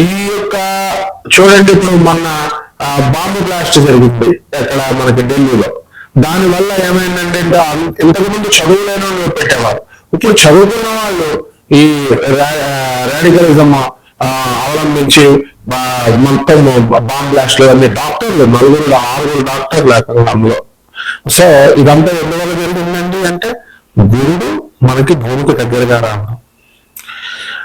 ఈ యొక్క చూడండి ఇప్పుడు మొన్న బాంబు బ్లాస్ట్ జరిగింది ఎక్కడ మనకి ఢిల్లీలో. దాని వల్ల ఏమైందంటే ఇంతకు ముందు చదువులేని వాళ్ళు పెట్టేవారు. ఇప్పుడు చదువుకున్న వాళ్ళు ఈ రాడికలిజం అవలంబించి మొత్తం బాంబ్ బ్లాస్ట్లు అన్ని డాక్టర్లు నలుగురు ఆరుగురు డాక్టర్లు అందులో సో ఇదంతా ఎందువల్ల జరిగిందండి అంటే గురుడు మనకి భూమికి దగ్గరగా రావడం.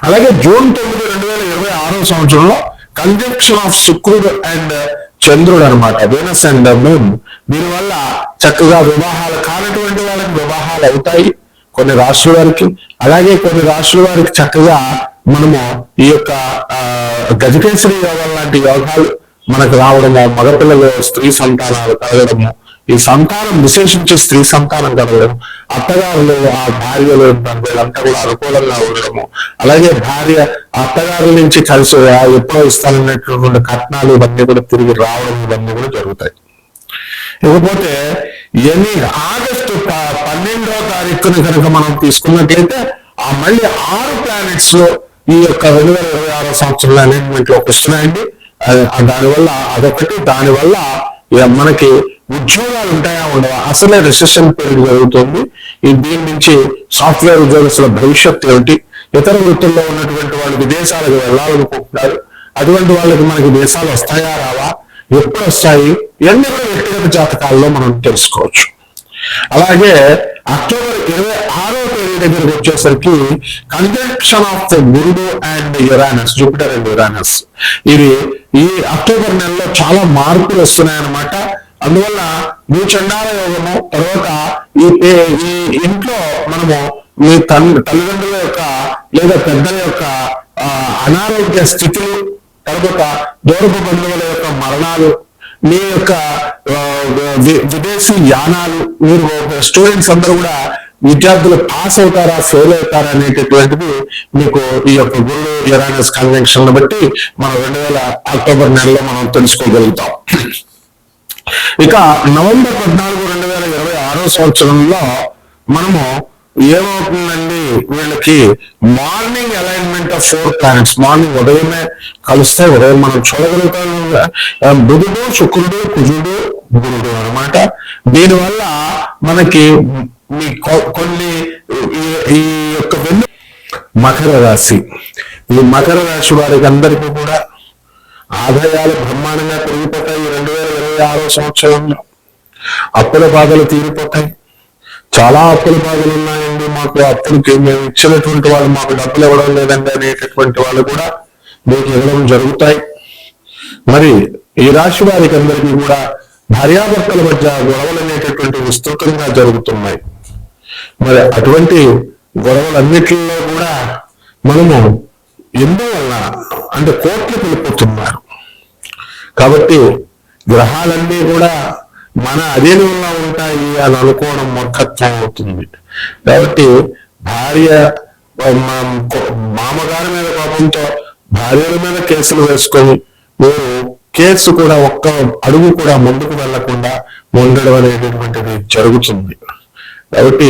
అలాగే జూన్ తొమ్మిది రెండు వేల ఇరవై ఆరో సంవత్సరంలో కంజంక్షన్ ఆఫ్ శుక్రుడు అండ్ చంద్రుడు అనమాట వీనస్ అండ్ మూన్ దీనివల్ల చక్కగా వివాహాలు కానటువంటి వాళ్ళకి వివాహాలు అవుతాయి కొన్ని రాష్ట్రాల వారికి. అలాగే కొన్ని రాష్ట్రాల వారికి చక్కగా మనము ఈ యొక్క ఆ, యోగం లాంటి యోగాలు మనకు రావడము మగపిల్లలు స్త్రీ సంతానాలు కలగడము ఈ సంతానం విశేషించి స్త్రీ సంతానం కలగడం అత్తగారులు ఆ భార్యలు వీళ్ళంతా కూడా అనుకూలంగా ఉండడము. అలాగే భార్య అత్తగారుల నుంచి కలిసి ఎప్పుడో ఇస్తానన్నటువంటి కట్నాలు ఇవన్నీ కూడా తిరిగి రావడం ఇవన్నీ కూడా జరుగుతాయి. ఇకపోతే ఎన్ని ఆగస్టు ప- పన్నెండవ తారీఖుని కనుక మనం తీసుకున్నట్లయితే ఆ మళ్ళీ ఆరు ప్లానెట్స్ ఈ యొక్క రెండు వేల ఇరవై ఆరో సంవత్సరంలో అలైన్మెంట్లోకి వస్తున్నాయండి దానివల్ల అదొకటి. దానివల్ల మనకి ఉద్యోగాలు ఉంటాయా ఉండవా? అసలే రిసెషన్ పీరియడ్ జరుగుతుంది. ఈ దీని నుంచి సాఫ్ట్వేర్ ఉద్యోగస్తుల భవిష్యత్తు ఏమిటి? ఇతర వృత్తుల్లో ఉన్నటువంటి వాళ్ళు విదేశాలకు వెళ్ళాలనుకుంటున్నారు. అటువంటి వాళ్ళకి మనకి దేశాలు వస్తాయా రావా? ఎప్పుడు వస్తాయి? ఇవన్నీ కూడా వ్యక్తిగత జాతకాల్లో మనం తెలుసుకోవచ్చు. అలాగే అక్టోబర్ ఇరవై ఆరో తేదీ దగ్గరకు వచ్చేసరికి కంజంక్షన్ ఆఫ్ ద గురుడు and Uranus Jupiter and Uranus ఇది ఈ అక్టోబర్ నెలలో చాలా మార్పులు వస్తున్నాయన్నమాట. అందువల్ల మీ చండాల యోగము తర్వాత ఈ ఈ ఇంట్లో మనము మీ తండ్రి తల్లిదండ్రుల యొక్క లేదా పెద్దల యొక్క ఆ, అనారోగ్య స్థితులు తర్వాత దూరపు బంధువుల యొక్క మరణాలు మీ యొక్క విదేశీ యానాలు మీరు స్టూడెంట్స్ అందరూ కూడా విద్యార్థులు పాస్ అవుతారా ఫెయిల్ అవుతారా అనేటటువంటిది మీకు ఈ యొక్క గురుడు యురానస్ కన్వెన్షన్ బట్టి మనం రెండు వేల అక్టోబర్ నెలలో మనం తెలుసుకోగలుగుతాం. ఇక నవంబర్ పద్నాలుగు రెండు వేల ఇరవై ఆరో సంవత్సరంలో మనము ఏమవుతుందండి? వీళ్ళకి morning alignment of four planets morning ఉదయమే కలిస్తే ఉదయం మనం చూడగలుగుతాం బుధుడు శుక్రుడు కుజుడు గురుడు అన్నమాట. దీనివల్ల మనకి మీ కొ- కొన్ని ఈ- ఈ యొక్క వెన్ను మకర రాశి. ఈ మకర రాశి వారికి అందరికీ కూడా ఆదాయాలు బ్రహ్మాండంగా ఆరో సంవత్సరంలో అప్పుల బాధలు తీరిపోతాయి. చాలా అప్పుల బాధలు ఉన్నాయండి మాకు. అప్పులకి మేము ఇచ్చినటువంటి వాళ్ళు మాకు డబ్బులు ఇవ్వడం లేదండి అనేటటువంటి వాళ్ళు కూడా మీకు ఇవ్వడం జరుగుతాయి. మరి ఈ రాశి వారికి అందరికీ కూడా భార్యాభర్తల మధ్య గొడవలు అనేటటువంటి విస్తృతంగా జరుగుతున్నాయి. మరి అటువంటి గొడవలన్నిటిలో కూడా మనము ఎందువల్ల అంటే కోట్లు వెళ్ళిపోతున్నారు కాబట్టి గ్రహాలన్నీ కూడా మన అధీనంలో ఉంటాయి అని అనుకోవడం మూర్ఖత్వం అవుతుంది. కాబట్టి భార్య మామగారి మీద కోపంతో భార్యల మీద కేసులు వేసుకొని మీరు కేసు కూడా ఒక్క అడుగు కూడా ముందుకు వెళ్ళకుండా ఉండడం అనేటటువంటిది జరుగుతుంది. కాబట్టి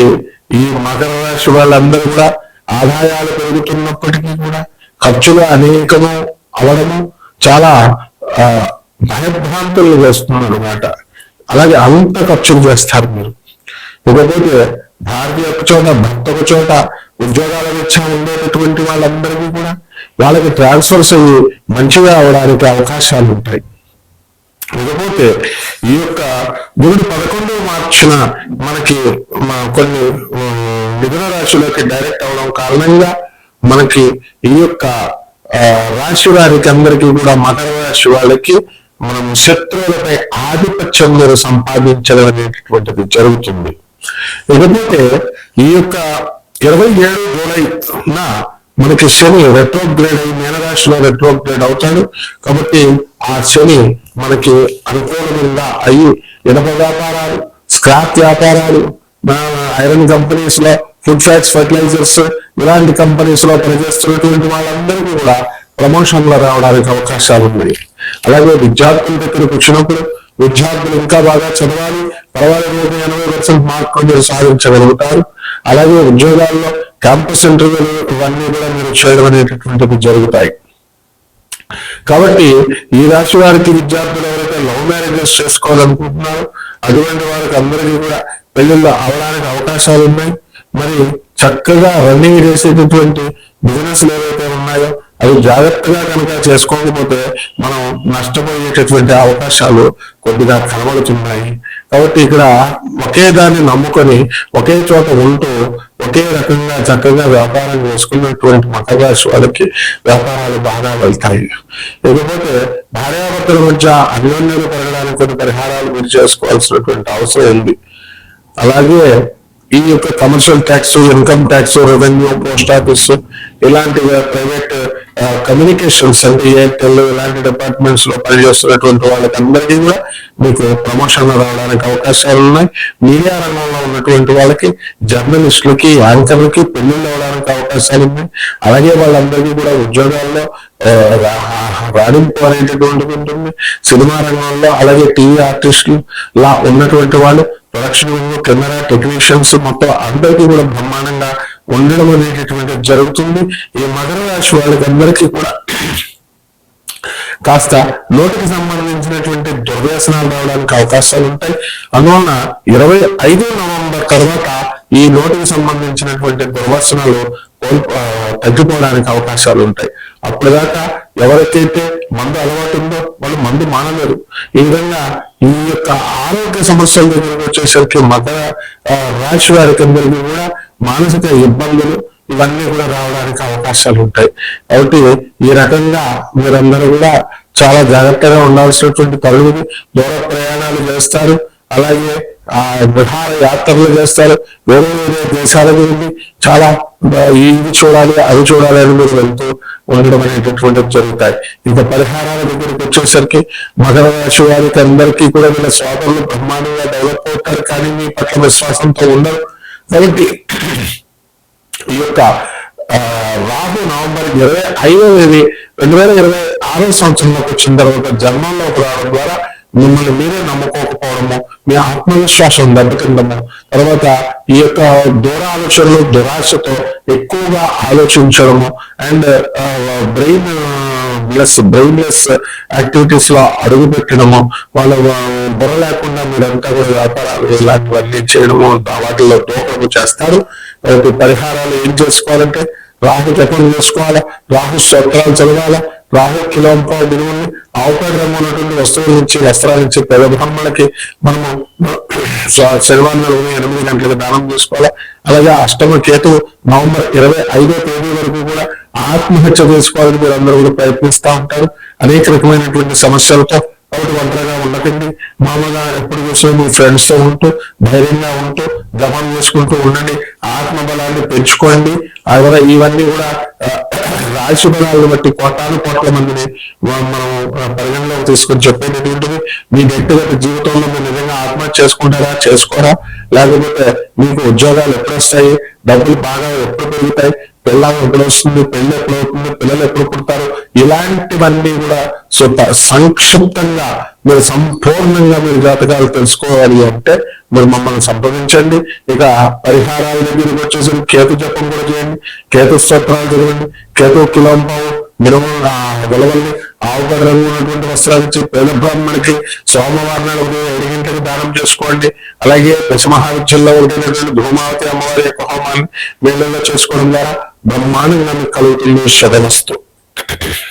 ఈ మకర రాశి వాళ్ళందరూ కూడా ఆదాయాలు పెరుగుతున్నప్పటికీ కూడా ఖర్చులు అనేకము అవడము చాలా ఆ, భయభ్రాంతులు వేస్తున్నారు అనమాట అలాగే అంత ఖర్చులు చేస్తారు మీరు. ఇకపోతే భార్య ఒక చోట భర్త ఒక చోట ఉద్యోగాల రీత్యా ఉండేటటువంటి వాళ్ళందరికీ కూడా వాళ్ళకి ట్రాన్స్ఫర్స్ అయ్యి మంచిగా అవడానికి అవకాశాలు ఉంటాయి. ఇకపోతే ఈ యొక్క గురుడు పదకొండవ మార్చిన మనకి కొన్ని మిథున రాశిలోకి డైరెక్ట్ అవడం కారణంగా మనకి ఈ యొక్క ఆ, రాశి వారికి అందరికీ కూడా మకర రాశి వాళ్ళకి మనం శత్రువులపై ఆధిపత్యం మీరు సంపాదించడం అనేటటువంటిది జరుగుతుంది. ఇకపోతే ఈ యొక్క ఇరవై ఏడు జూలై నా మనకి శని రెట్రోగ్రేడ్ అయి మీనరాశిలో రెట్రోగ్రేడ్ అవుతాడు. కాబట్టి ఆ శని మనకి అనుకూలంగా అయ్యి ఇనప వ్యాపారాలు స్క్రాప్ వ్యాపారాలు ఐరన్ కంపెనీస్లో ఫుడ్ ఫ్యాక్స్ ఫర్టిలైజర్స్ ఇలాంటి కంపెనీస్లో పనిచేస్తున్నటువంటి వాళ్ళందరికీ కూడా ప్రమోషన్లు రావడానికి అవకాశాలు ఉన్నాయి. అలాగే విద్యార్థుల దగ్గరకు వచ్చినప్పుడు విద్యార్థులు ఇంకా బాగా చదవాలి పర్వాలేదు ఎనభై పర్సెంట్ మార్కులు మీరు సాధించగలుగుతారు. అలాగే ఉద్యోగాల్లో క్యాంపస్ ఇంటర్వ్యూలు ఇవన్నీ కూడా మీరు చేయడం అనేటటువంటివి జరుగుతాయి. కాబట్టి ఈ రాశి వారికి విద్యార్థులు ఎవరైతే లవ్ మ్యారేజెస్ చేసుకోవాలనుకుంటున్నారో అటువంటి వారికి అందరికీ కూడా పెళ్ళిళ్ళు అవడానికి అవకాశాలు ఉన్నాయి. మరి చక్కగా రన్నింగ్ చేసేటటువంటి బిజినెస్లు ఏవైతే ఉన్నాయో అవి జాగ్రత్తగా కనుక చేసుకోకపోతే మనం నష్టపోయేటటువంటి అవకాశాలు కొద్దిగా కనబడుతున్నాయి. కాబట్టి ఇక్కడ ఒకే దాన్ని నమ్ముకొని ఒకే చోట ఉంటూ ఒకే రకంగా చక్కగా వ్యాపారం చేసుకున్నటువంటి మకర వాళ్ళకి వ్యాపారాలు బాగా వెళ్తాయి. ఇకపోతే భార్యాభర్తల మధ్య అన్యోన్యాలు పెరగడానికి కొన్ని పరిహారాలు మీరు చేసుకోవాల్సినటువంటి అవసరం ఉంది. అలాగే ఈ యొక్క commercial tax income tax revenue post office ఇలాంటి ప్రైవేట్ కమ్యూనికేషన్స్ అంటే ఎయిర్టెల్ ఇలాంటి డిపార్ట్మెంట్స్లో పనిచేస్తున్నటువంటి వాళ్ళకి అందరికీ కూడా మీకు ప్రమోషన్లు రావడానికి అవకాశాలు ఉన్నాయి. మీడియా రంగంలో ఉన్నటువంటి వాళ్ళకి జర్నలిస్టులకి యాంకర్లకి పెళ్ళిళ్ళు అవడానికి అవకాశాలు ఉన్నాయి. అలాగే వాళ్ళందరికీ కూడా ఉద్యోగాల్లో రా- రాణింపు అనేటటువంటిది ఉంటుంది. సినిమా రంగంలో అలాగే టీవీ ఆర్టిస్టులు లా ఉన్నటువంటి వాళ్ళు ప్రొడక్షన్ కెమెరా టెక్నీషియన్స్ మొత్తం అందరికీ కూడా బ్రహ్మాండంగా ఉండడం అనేటటువంటిది జరుగుతుంది. ఈ మకర రాశి వాళ్ళకి కూడా కాస్త నోటికి సంబంధించినటువంటి దుర్వ్యసనాలు రావడానికి అవకాశాలు ఉంటాయి. అందువలన ఇరవై ఐదు నవంబర్ తర్వాత ఈ నోటికి సంబంధించినటువంటి దుర్వ్యసనాలు తగ్గిపోవడానికి అవకాశాలు ఉంటాయి. అప్పటిదాకా ఎవరికైతే మందు అలవాటు ఉందో వాళ్ళు మందు మానలేరు. ఈ విధంగా ఈ యొక్క ఆరోగ్య సమస్యల దగ్గర వచ్చేసరికి మకర ఆ, రాశి వారికి అందరికీ కూడా మానసిక ఇబ్బందులు ఇవన్నీ కూడా రావడానికి అవకాశాలు ఉంటాయి. కాబట్టి ఈ రకంగా మీరందరూ కూడా చాలా జాగ్రత్తగా ఉండాల్సినటువంటి తరుణం దూర ప్రయాణాలు చేస్తారు. అలాగే ఆ విహార యాత్రలు చేస్తారు. వేరే వేరే దేశాలకు వెళ్ళి చాలా ఇది చూడాలి అవి చూడాలి అని మీరు వెళ్తూ ఉండడం అనేటటువంటివి జరుగుతాయి. ఇంకా పరిహారాల దగ్గరికి వచ్చేసరికి మకర రాశి వారికి అందరికీ కూడా వీళ్ళ సోదరులు బ్రహ్మాండంగా డెవలప్ అవుతారు. కానీ మీ పట్ల విశ్వాసంతో ఉండరు. కాబట్టి ఈ యొక్క ఆ, రాహు నవంబర్ ఇరవై ఐదవ తేదీ రెండు వేల ఇరవై ఆరో సంవత్సరంలోకి వచ్చిన తర్వాత జన్మంలోకి రావడం ద్వారా మిమ్మల్ని మీరే నమ్ముకోకపోవడము మీ ఆత్మవిశ్వాసం దెబ్బతిండము తర్వాత ఈ యొక్క దూర ఆలోచనలు దురాశతో ఎక్కువగా ఆలోచించడము అండ్ బ్రెయిన్ లెస్ బ్రెయిన్లెస్ యాక్టివిటీస్లో అడుగు పెట్టడము వాళ్ళ బుర్ర లేకుండా మీరంతా కూడా వ్యాపారాలు ఇలాంటివన్నీ చేయడము వాటిలో దూరము చేస్తారు. పరిహారాలు ఏం చేసుకోవాలంటే రాహు జపం చేసుకోవాలా రాహు స్తోత్రాలు చదవాలా రాహు కిలోంప విలువని ఆవుపేట రంగు ఉన్నటువంటి వస్తువుల నుంచి వస్త్రాల నుంచి పేద బ్రాహ్మణులకి మనము శనివారం ఉదయం ఎనిమిది గంటలకు దానం చేసుకోవాలి? అలాగే అష్టమ కేతు నవంబర్ ఇరవై ఐదో తేదీ వరకు కూడా ఆత్మహత్య చేసుకోవాలని మీరు అందరూ కూడా ప్రయత్నిస్తూ ఉంటారు. అనేక రకమైనటువంటి సమస్యలతో ఒకటి ఒంటరిగా ఉండకండి. మామూలుగా ఎప్పుడు చూసినా మీ ఫ్రెండ్స్తో ఉంటూ ధైర్యంగా ఉంటూ జపం చేసుకుంటూ ఉండండి. ఆత్మ బలాన్ని పెంచుకోండి. అలాగే ఇవన్నీ కూడా ఆ, రాశి బలాలను బట్టి కోటాను కోట్ల మందిని మనం పరిగణలోకి తీసుకొని చెప్పేది మీ వ్యక్తిగత జీవితంలో మీరు నిజంగా ఆత్మహత్య చేసుకుంటారా చేసుకోరా? లేకపోతే మీకు ఉద్యోగాలు ఎప్పుడు వస్తాయి? డబ్బులు బాగా ఎప్పుడు పెరుగుతాయి? పిల్లలు ఎప్పుడు వస్తుంది? పెళ్ళి ఎప్పుడు అవుతుంది? పిల్లలు ఎప్పుడు పుడతారు? ఇలాంటివన్నీ కూడా సో సంక్షిప్తంగా మీరు సంపూర్ణంగా మీరు జాతకాలు తెలుసుకోవాలి అంటే మీరు మమ్మల్ని సంప్రదించండి. ఇక పరిహారాల దగ్గరికి వచ్చేసరికి కేతు జపం కూడా చేయండి. కేతు స్తోత్రాలు చదవండి. కేతు కిలోంపావు మినిమం విలువల్ని ఆవుగడ రంగు ఉన్నటువంటి వస్త్రాలు ఇచ్చి పేద బ్రాహ్మణికి సోమవారం నాడు ఉదయం ఏడు గంటలకు దానం చేసుకోండి. అలాగే దశమహావిద్యల్లో ఉండేటువంటి భూమావతి అమ్మవారి యొక్క హోమాన్ని వీళ్ళలో చేసుకోవడం ద్వారా బ్రహ్మాండంగా మీకు కలుగుతుంది శదనస్తు